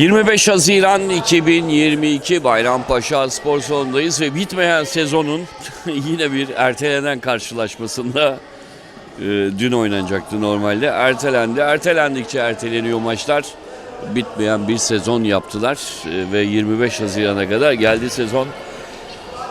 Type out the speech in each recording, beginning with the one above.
25 Haziran 2022 Bayrampaşa Spor Salonu'ndayız ve bitmeyen sezonun yine bir ertelenen karşılaşmasında e, dün oynanacaktı normalde. Ertelendi. Ertelendikçe erteleniyor maçlar. Bitmeyen bir sezon yaptılar e, ve 25 Haziran'a kadar geldi sezon.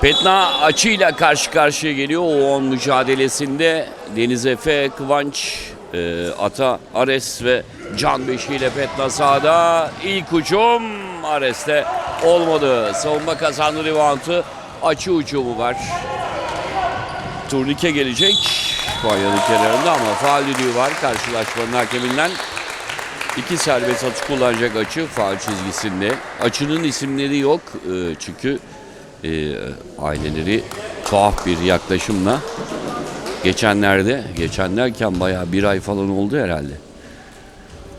Petna açıyla karşı karşıya geliyor. O 10 mücadelesinde Deniz Efe, Kıvanç, e, Ata, Ares ve Can Beşi ile Petna sahada. İlk ucum Ares'te olmadı. Savunma kazandı reboundu. Açı ucumu var. Turnike gelecek. Konya'nın kenarında ama faal düdüğü var karşılaşmanın hakeminden. İki serbest atış kullanacak açı faal çizgisinde. Açının isimleri yok e, çünkü e, aileleri tuhaf bir yaklaşımla geçenlerde, geçen derken bayağı bir ay falan oldu herhalde.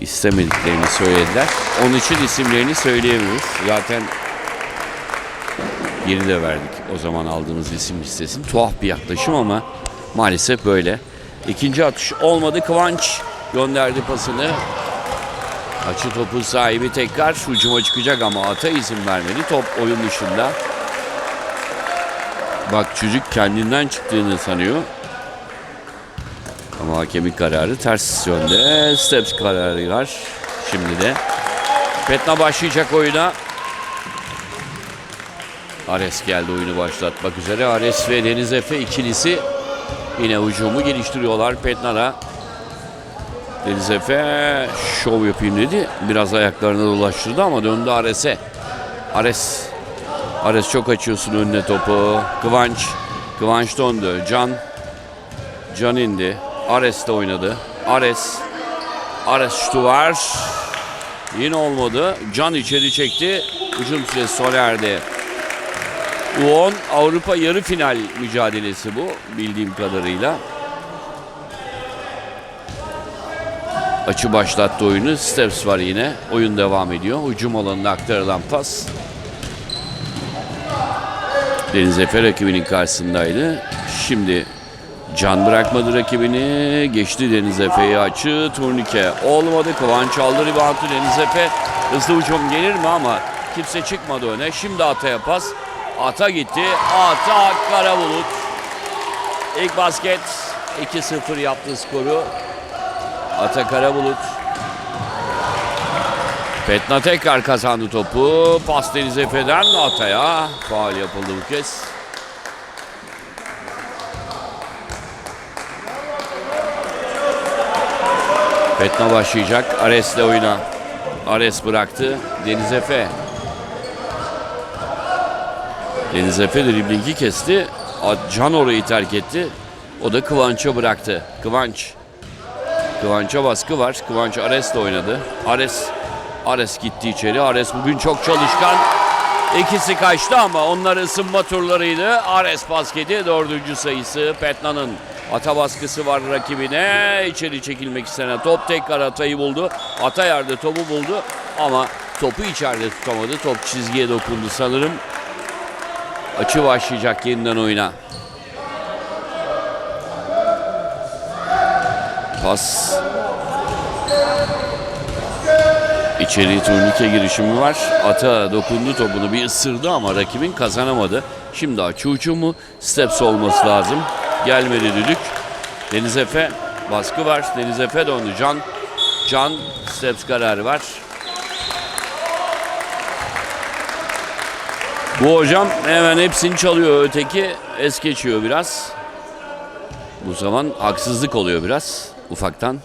İstemediklerini söylediler. Onun için isimlerini söyleyemiyoruz. Zaten geri de verdik o zaman aldığımız isim listesini. Tuhaf bir yaklaşım ama maalesef böyle. İkinci atış olmadı. Kıvanç gönderdi pasını. Açı topu sahibi tekrar hücuma çıkacak ama ata izin vermedi. Top oyun dışında. Bak çocuk kendinden çıktığını sanıyor. Ama hakemin kararı ters yönde. Steps kararı var. Şimdi de. Petna başlayacak oyuna. Ares geldi oyunu başlatmak üzere. Ares ve Deniz Efe ikilisi yine hücumu geliştiriyorlar Petna'da. Deniz Efe şov yapayım dedi. Biraz ayaklarına dolaştırdı ama döndü Ares'e. Ares. Ares çok açıyorsun önüne topu. Kıvanç. Kıvanç döndü. Can. Can indi. Ares de oynadı. Ares. Ares şutu var. Yine olmadı. Can içeri çekti. Hücum süresi sona erdi. U10 Avrupa yarı final mücadelesi bu bildiğim kadarıyla. Açı başlattı oyunu. Steps var yine. Oyun devam ediyor. Hücum alanına aktarılan pas. Deniz Efe rakibinin karşısındaydı. Şimdi Can bırakmadı rakibini. Geçti Deniz Efe'yi açı. Turnike olmadı. Kıvanç aldı reboundu Deniz Efe. Hızlı hücum gelir mi ama kimse çıkmadı öne. Şimdi Ata'ya pas. Ata gitti. Ata Karabulut. İlk basket 2-0 yaptı skoru. Ata Karabulut. Petna tekrar kazandı topu. Pas Deniz Efe'den Ata'ya. Faal yapıldı bu kez. Petna başlayacak. Ares'le oyuna. Ares bıraktı. Deniz Efe. Deniz Efe driblingi kesti. Can orayı terk etti. O da Kıvanç'a bıraktı. Kıvanç. Kıvanç'a baskı var. Kıvanç Ares'le oynadı. Ares Ares gitti içeri. Ares bugün çok çalışkan. İkisi kaçtı ama onlar ısınma turlarıydı. Ares basketi dördüncü sayısı. Petna'nın ata baskısı var rakibine. İçeri çekilmek istenen top tekrar Atay'ı buldu. Ata yerde topu buldu ama topu içeride tutamadı. Top çizgiye dokundu sanırım. Açı başlayacak yeniden oyuna. Pas. İçeri turnike girişimi var. Ata dokundu topunu bir ısırdı ama rakibin kazanamadı. Şimdi açı ucumu steps olması lazım. Gelmedi düdük. Deniz Efe baskı var. Deniz Efe döndü. Can Can steps kararı var. Bu hocam hemen hepsini çalıyor. Öteki es geçiyor biraz. Bu zaman haksızlık oluyor biraz ufaktan.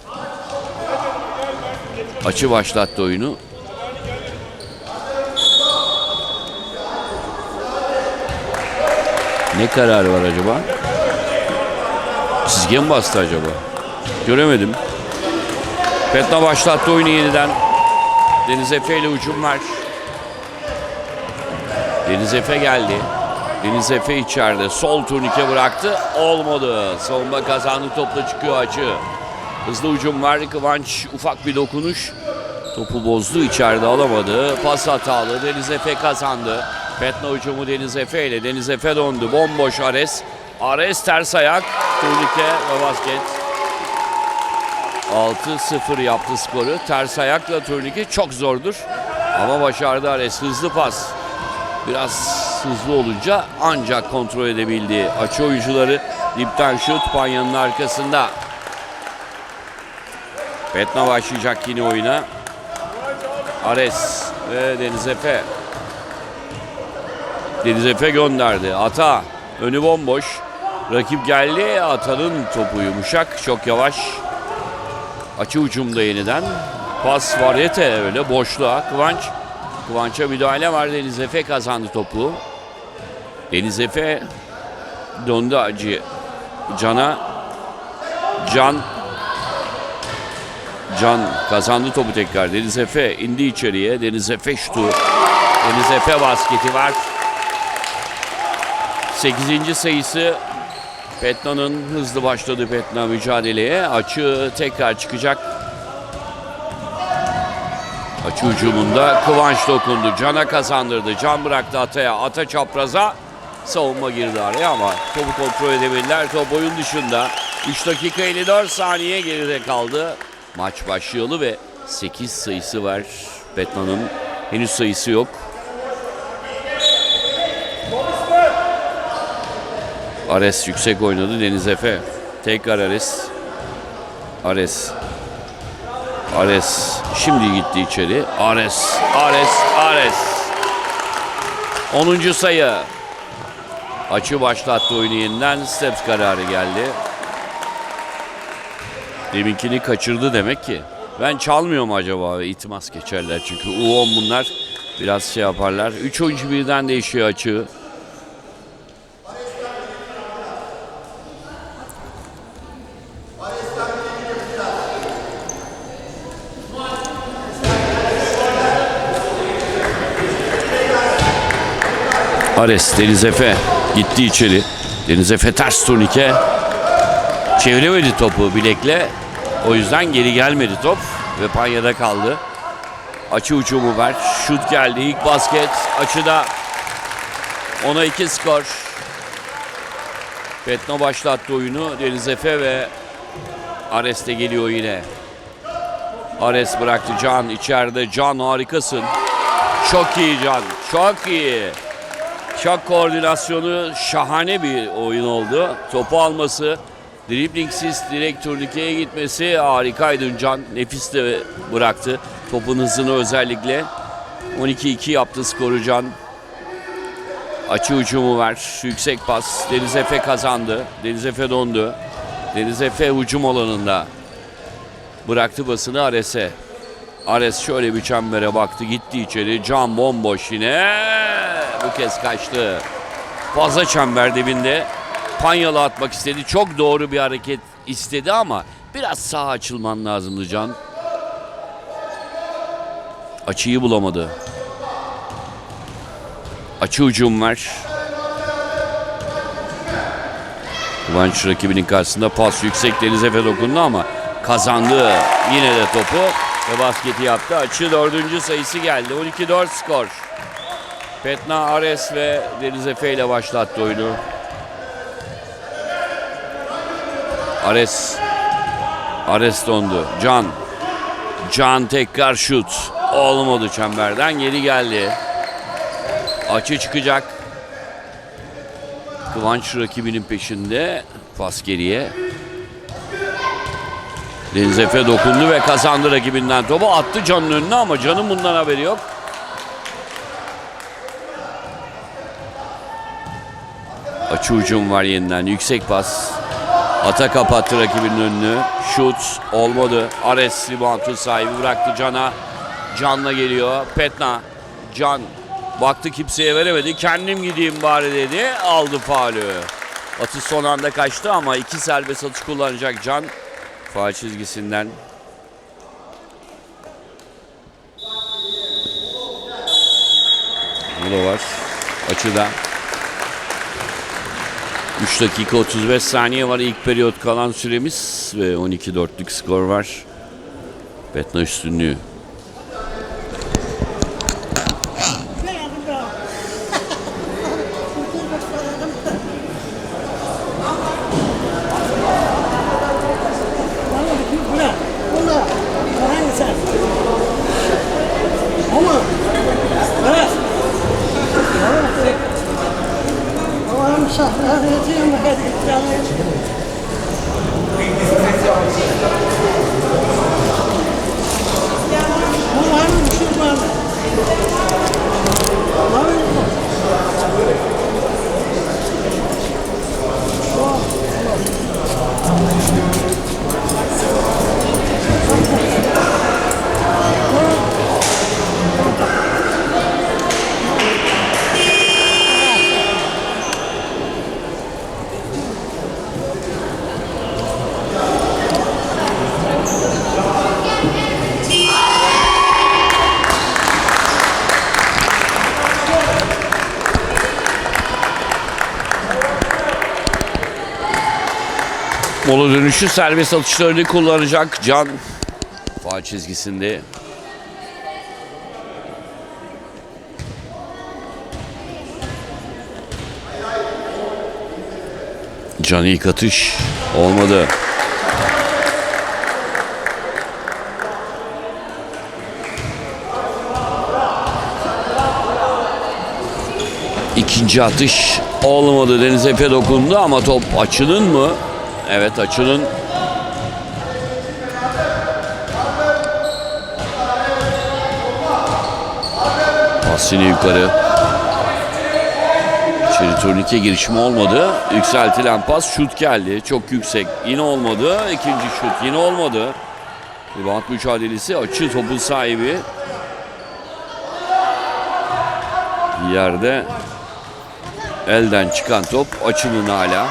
Açı başlattı oyunu. Ne kararı var acaba? Çizgiye mi bastı acaba? Göremedim. Petna başlattı oyunu yeniden. Deniz Efe ile hücum var. Deniz Efe geldi. Deniz Efe içeride. Sol turnike bıraktı. Olmadı. Savunma kazandı. Topla çıkıyor açı. Hızlı hücum var. Kıvanç ufak bir dokunuş. Topu bozdu. içeride alamadı. Pas hatalı. Deniz Efe kazandı. Petna hücumu Deniz Efe ile. Deniz Efe döndü. Bomboş Ares. Ares ters ayak. Turnike ve basket. 6-0 yaptı skoru. Ters ayakla turnike çok zordur. Ama başardı Ares. Hızlı pas. Biraz hızlı olunca ancak kontrol edebildi. Açı oyuncuları dipten şut Panya'nın arkasında. Petna başlayacak yine oyuna. Ares ve Deniz Efe. Deniz Efe gönderdi. Ata önü bomboş. Rakip geldi. Ata'nın topu yumuşak. Çok yavaş. Açı ucumda yeniden. Pas Varyete öyle boşluğa. Kıvanç. Kıvanç'a müdahale var. Deniz Efe kazandı topu. Deniz Efe döndü acı. Can'a. Can. Can kazandı topu tekrar. Deniz Efe indi içeriye. Deniz Efe şutu. Deniz Efe basketi var. 8. sayısı Petna'nın hızlı başladı Petna mücadeleye. Açı tekrar çıkacak. Açı hücumunda Kıvanç dokundu. Can'a kazandırdı. Can bıraktı Ata'ya. Ata çapraza. Savunma girdi araya ama topu kontrol edebilirler. Top oyun dışında. 3 dakika 54 saniye geride kaldı. Maç başlayalı ve 8 sayısı var. Petna'nın henüz sayısı yok. Ares yüksek oynadı Deniz Efe. Tekrar Ares. Ares. Ares şimdi gitti içeri. Ares, Ares, Ares. 10. sayı. Açı başlattı oyunu yeniden. Steps kararı geldi. Deminkini kaçırdı demek ki. Ben çalmıyorum acaba? İtimas geçerler çünkü U10 bunlar biraz şey yaparlar. 3 oyuncu birden değişiyor açığı. Ares Deniz Efe gitti içeri. Deniz Efe ters turnike. Çeviremedi topu bilekle. O yüzden geri gelmedi top ve panyada kaldı. Açı ucumu var. Şut geldi. İlk basket. Açıda. Ona iki skor. Petno başlattı oyunu. Deniz Efe ve Ares de geliyor yine. Ares bıraktı Can içeride. Can harikasın. Çok iyi Can. Çok iyi. Çok koordinasyonu şahane bir oyun oldu. Topu alması, driblingsiz direkt turnikeye gitmesi harikaydı Can. Nefis de bıraktı. Topun hızını özellikle. 12-2 yaptı skoru Can. Açı ucumu var. Yüksek pas. Deniz Efe kazandı. Deniz Efe dondu. Deniz Efe hücum alanında. Bıraktı basını Ares'e. Ares şöyle bir çembere baktı gitti içeri. Can bomboş yine. Bu kez kaçtı. Fazla çember dibinde. Panyalı atmak istedi. Çok doğru bir hareket istedi ama biraz sağ açılman lazımdı Can. Açıyı bulamadı. Açı hücum var. Kıvanç rakibinin karşısında pas yüksek Deniz Efe dokundu ama kazandı yine de topu ve basketi yaptı. Açı dördüncü sayısı geldi. 12-4 skor. Petna Ares ve Deniz Efe ile başlattı oyunu. Ares. Ares dondu. Can. Can tekrar şut. Olmadı çemberden geri geldi. Açı çıkacak. Kıvanç rakibinin peşinde. Pas geriye. Deniz Efe dokundu ve kazandı rakibinden topu. Attı Can'ın önüne ama Can'ın bundan haberi yok. Açı ucum var yeniden. Yüksek pas. Ata kapattı rakibinin önünü. Şut olmadı. Ares reboundun sahibi bıraktı Can'a. Can'la geliyor. Petna. Can baktı kimseye veremedi. Kendim gideyim bari dedi. Aldı faulü. Atış son anda kaçtı ama iki serbest atış kullanacak Can. Faal çizgisinden. Bu da var. Açıda. 3 dakika 35 saniye var ilk periyot kalan süremiz ve 12-4'lük skor var. Betna üstünlüğü. Mola dönüşü serbest atışlarını kullanacak Can. Faal çizgisinde. Can ilk atış olmadı. İkinci atış olmadı. Deniz Efe dokundu ama top açının mı? Evet açının. Pas yine yukarı. İçeri turnike girişimi olmadı. Yükseltilen pas şut geldi. Çok yüksek. Yine olmadı. İkinci şut yine olmadı. Rebound mücadelesi açı topun sahibi. Yerde elden çıkan top açının hala.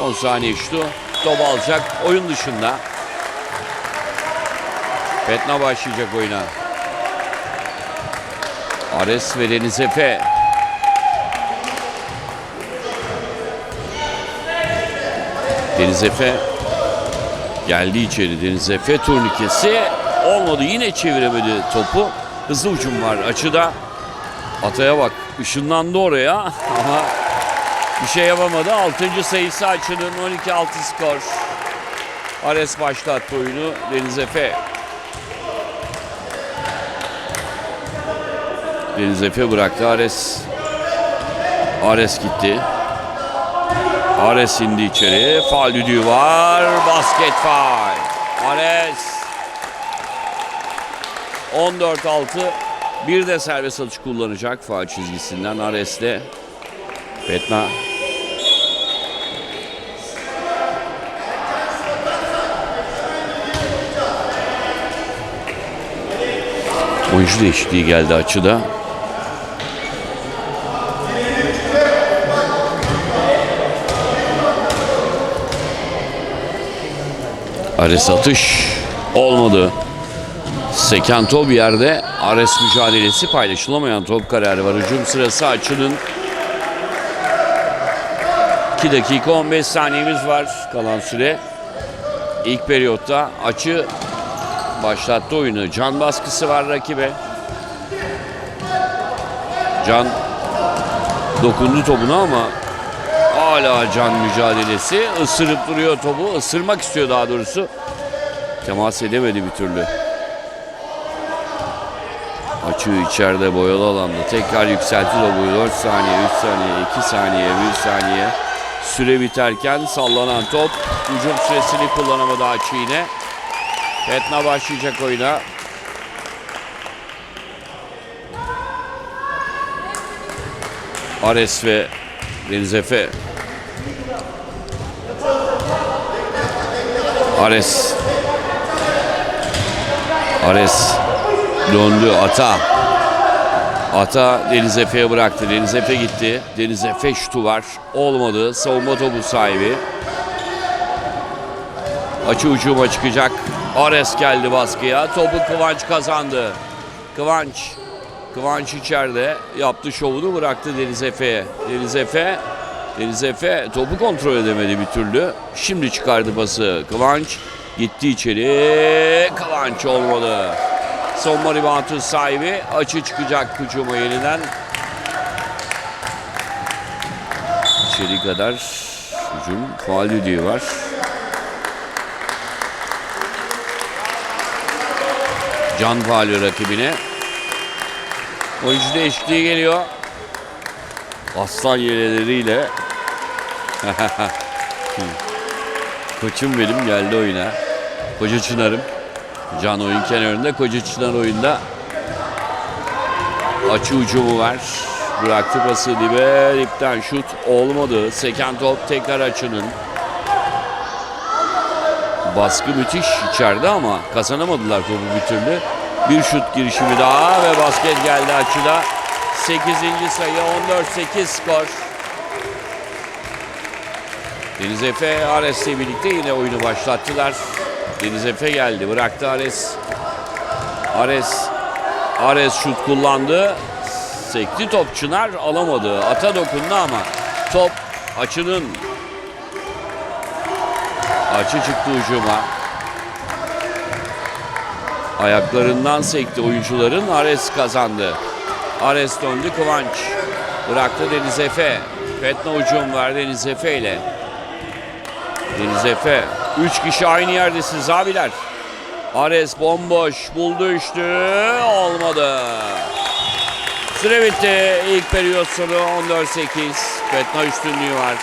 Son saniye şutu. Top alacak. Oyun dışında. Petna başlayacak oyuna. Ares ve Deniz Efe. Deniz Efe geldi içeri. Deniz Efe turnikesi olmadı. Yine çeviremedi topu. Hızlı ucum var açıda. Ataya bak. ışınlandı oraya ama bir şey yapamadı. 6. sayısı açının 12-6 skor. Ares başlattı oyunu. Deniz Efe. Deniz Efe bıraktı. Ares. Ares gitti. Ares indi içeri. Faal düdüğü var. Basket faal. Ares. 14-6. Bir de serbest atış kullanacak faal çizgisinden. Ares'le Petna. Oyuncu değişikliği geldi açıda. Ares atış olmadı. Seken top yerde Ares mücadelesi paylaşılamayan top kararı var. Hücum sırası açının 2 dakika 15 saniyemiz var kalan süre. İlk periyotta açı başlattı oyunu. Can baskısı var rakibe. Can dokundu topuna ama hala can mücadelesi. Isırıp duruyor topu. Isırmak istiyor daha doğrusu. Temas edemedi bir türlü. Açı içeride boyalı alanda. Tekrar yükseltti topu. 4 saniye, 3 saniye, 2 saniye, 1 saniye. Süre biterken sallanan top. Hücum süresini kullanamadı açı yine. Petna başlayacak oyuna. Ares ve Deniz Efe. Ares. Ares döndü ata. Ata Deniz Efe'ye bıraktı. Deniz Efe gitti. Deniz Efe şutu var. Olmadı. Savunma topu sahibi. Açı ucuma çıkacak. Ares geldi baskıya. Topu Kıvanç kazandı. Kıvanç. Kıvanç içeride yaptı şovunu bıraktı Deniz Efe'ye. Deniz Efe Deniz Efe topu kontrol edemedi bir türlü. Şimdi çıkardı pası. Kıvanç gitti içeri. Kıvanç olmadı. Savunma reboundun sahibi açı çıkacak hücuma yeniden. İçeri kadar hücum faal var. Can faali rakibine. Oyuncu değişikliği geliyor. Aslan yeleleriyle. Koçum benim geldi oyuna. Koca Çınar'ım. Can oyun kenarında. Koca Çınar oyunda. Açı ucumu var. Bıraktı pası dibe. Dipten şut olmadı. Seken top tekrar açının. Baskı müthiş içeride ama kazanamadılar topu bir türlü. Bir şut girişimi daha ve basket geldi açıda. 8. sayı 14-8 skor. Deniz Efe Ares'le birlikte yine oyunu başlattılar. Deniz Efe geldi bıraktı Ares. Ares Ares şut kullandı. Sekti top Çınar alamadı. Ata dokundu ama top açının Açı çıktı ucuma. Ayaklarından sekti oyuncuların. Ares kazandı. Ares döndü Kıvanç. Bıraktı Deniz Efe. Fetna ucum var Deniz Efe ile. Deniz Efe. Üç kişi aynı yerdesiniz abiler. Ares bomboş. Buldu üçlü. Olmadı. Süre bitti. İlk periyot sonu 14-8. Fetna üstünlüğü var.